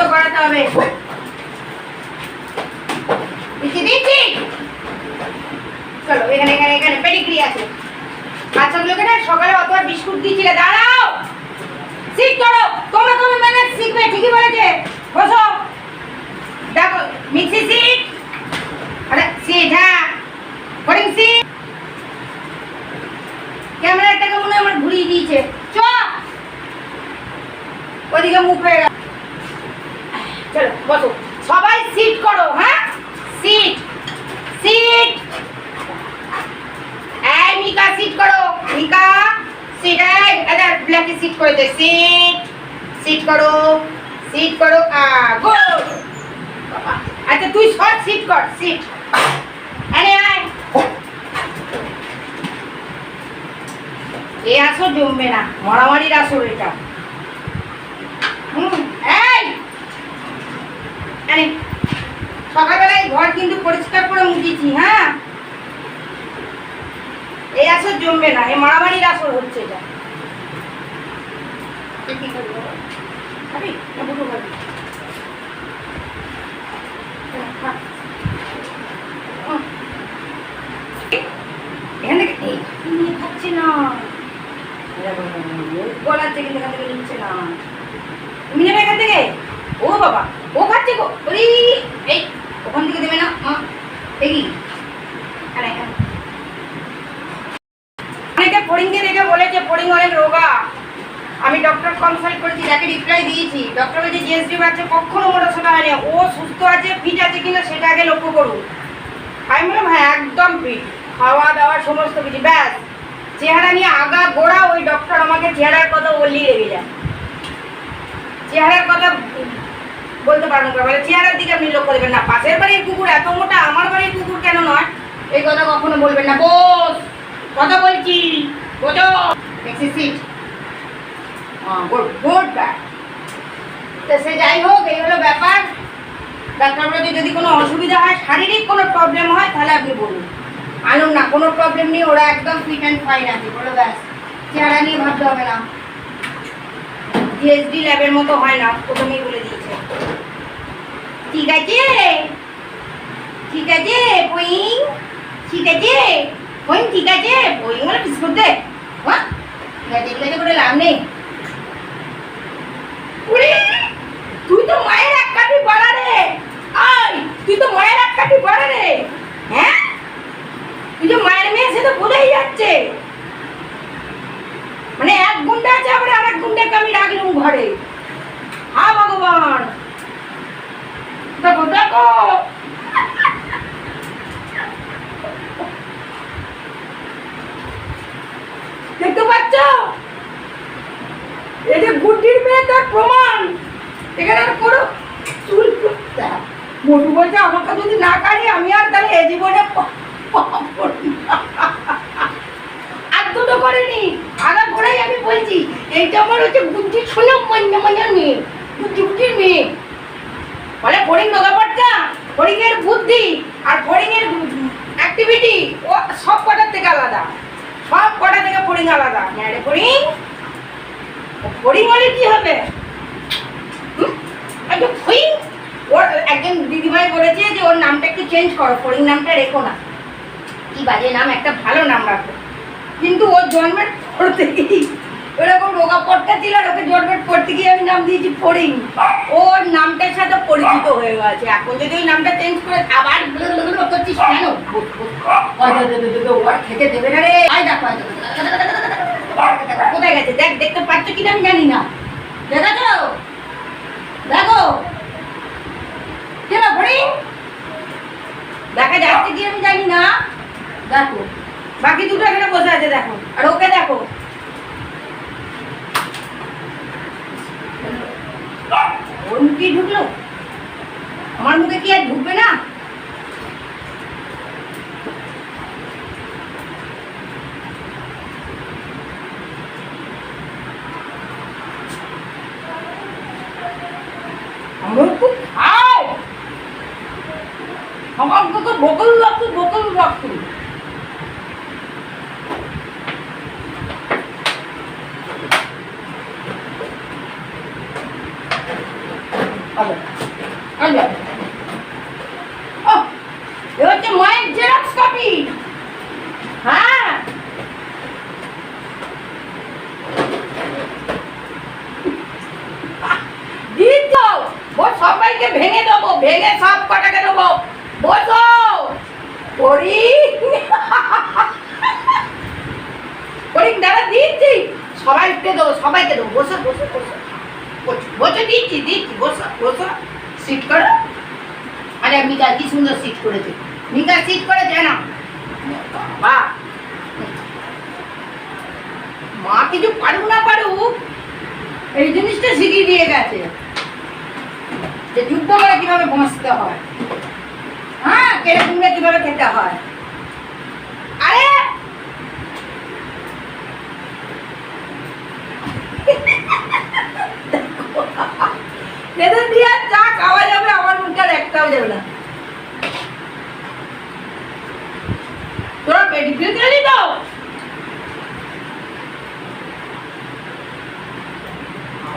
ফুটো করাতে হবে। দিচ্ছি দিচ্ছি। চলো, এখানে এখানে এখানে পেডিগ্রি আছে। বাচ্চাগুলোকে না সকালে অতবার বিস্কুট দিয়েছিলে, দাঁড়াও। ঠিক করো। তোমরা তুমি ম্যানেজ শিখবে, ঠিকই বলেছে। বসো। দেখো, মিক্সি সিট আরে সিট হ্যাঁ। সিট করো। মিকা সিট এই আরে ব্ল্যাকে সিট করে দে। সিট সিট করো সিট করো, আ গুড আচ্ছা তুই সর সিট কর সিট আরে আয়। এ আসো জমবে না, মারামারির আসর এটা। সকালবেলায় ঘর কিন্তু পরিষ্কার করে মুছেছি হ্যাঁ? এই আসর জমবে না এই মারামারির আসর হচ্ছে এটা? খাবি? না হ্যাঁ, এখান থেকে এখান থেকে নিচ্ছে না। তুমি নেবে এখান থেকে? ও বাবা ও খাচ্ছে গো। ওই এই ওখান থেকে দেবে না দেখি এখানে এখানে অনেকে ফড়িংকে দেখে বলেছে ফড়িং অনেক রোগা আমি ডক্টর কনসাল্ট করেছি, যাকে রিপ্লাই দিয়েছি। ডক্টর বলছে জিএসডি বাচ্চা কখনো মোটা সোটা হয়নি ও সুস্থ আছে ফিট আছে কিনা সেটা আগে লক্ষ্য করুন। আমি বললাম হ্যাঁ একদম ফিট খাওয়া দাওয়া সমস্ত কিছু। ব্যাস, চেহারা নিয়ে আগা গোড়া ওই ডক্টর আমাকে চেহারার কথা বললেই রেগে যায়। চেহারার কথা বলতে পারব না। বলে, চেহারার দিকে আপনি লক্ষ্য দেবেন না। পাশের বাড়ির কুকুর এত মোটা, আমার বাড়ির কুকুর কেন নয়? এই কথা কখনো বলবেন না। বস, কথা বলছি। বোঝো সিট তো সে যাই হোক ব্যাপার। যদি কোনো অসুবিধা হয়, শারীরিক কোনো প্রবলেম হয়, তাহলে আপনি বলুন। আনুন না, কোনো প্রবলেম নেই, ওরা একদম বলো ব্যাস। চেহারা নিয়ে হবে না। জিএসডি ল্যাবের মতো হয় না, প্রথমেই বলে দিয়েছে। ঠিক আছে? ঠিক আছে ঠিক আছে? বইং ঠিক আছে? মানে বিস্কুট দে। হ্যাঁ? ঠিক করে লাভ নেই উড়ি, তুই তো মায়ের এক কাঠি বড় রে আই তুই তো মায়ের এক কাঠি বড় রে হ্যাঁ তুই যে মায়ের মেয়ে সে তো বোঝাই যাচ্ছে মানে এক গুন্ডা আছে আবার আমি রাখলাম ঘরে। হা, ভগবান। দেখো দেখো। দেখতে পাচ্ছ? এই যে গুড্ডির মেয়ে তার প্রমাণ। এখানে আর কোনো চুল মোটু বলছে, আমাকে যদি না কাড়ি, আমি আর তাহলে এ জীবনে আর দুটো করেনি। আগা ঘোড়াই আমি বলছি এইটা আমার হচ্ছে বুদ্ধি শোনা মঞ্জা মঞ্জার মেয়ে বুদ্ধি বুদ্ধির মেয়ে। বলে ফড়িং ব্যাপারটা ফড়িংয়ের বুদ্ধি আর ফড়িংয়ের অ্যাক্টিভিটি ও সব কটার থেকে আলাদা। সব কটা থেকে ফড়িং আলাদা। হ্যাঁ রে ফড়িং? ফড়িং হলে কি হবে? হুম? আচ্ছা, ফড়িং? ওর একজন দিদিভাই বলেছে যে ওর নামটা একটু চেঞ্জ করো ফড়িং নামটা রেখো না। কি বাজে নাম একটা ভালো নাম রাখো। কিন্তু ওর জন্মের পর থেকেই ওরকম রোগা পটকা ছিল আর ওকে জন্মের পর থেকেই আমি নাম দিয়েছি ফড়িং। ওর নামটার সাথে পরিচিত হয়ে গেছে। এখন যদি ওই নামটা চেঞ্জ করে আবার করছিস কেন? খেতে দেবে না রে। কোথায় গেছে? দেখ, দেখতে পাচ্ছ কিনা আমি জানি না। দেখেছ দেখো। কেন ফড়িং? দেখা যাচ্ছে কি আমি জানি না। দেখো। বাকি দুটো এখানে বসে আছে, দেখো। আর ওকে দেখো। ওর মুখে ঢুকলো? আমার মুখে কি আর ঢুকবে না? আমার খুব খায়। আমার তো বকল রাখতো বকল রাখতো ও হচ্ছে মায়ের জেরক্স কপি। হ্যাঁ। সবাইকে ভেঙে দেবো, ভেঙে সব দেবো। করি দাদা সবাইকে দেবো সবাইকে দেবো। বসে। বসো দিচ্ছি দিচ্ছি, বসো বসো সিট করো। আরে মিকা কি সুন্দর সিট করেছে। মিকা সিট বাবা। মা কিছু পারুক না পারুক, এই জিনিসটা শিখিয়ে দিয়ে গেছে। যে যুদ্ধ করে কীভাবে বসতে হয়। হ্যাঁ কেড়ে খেতে হয়। না। তোরা পেডিগ্রি দিলি তো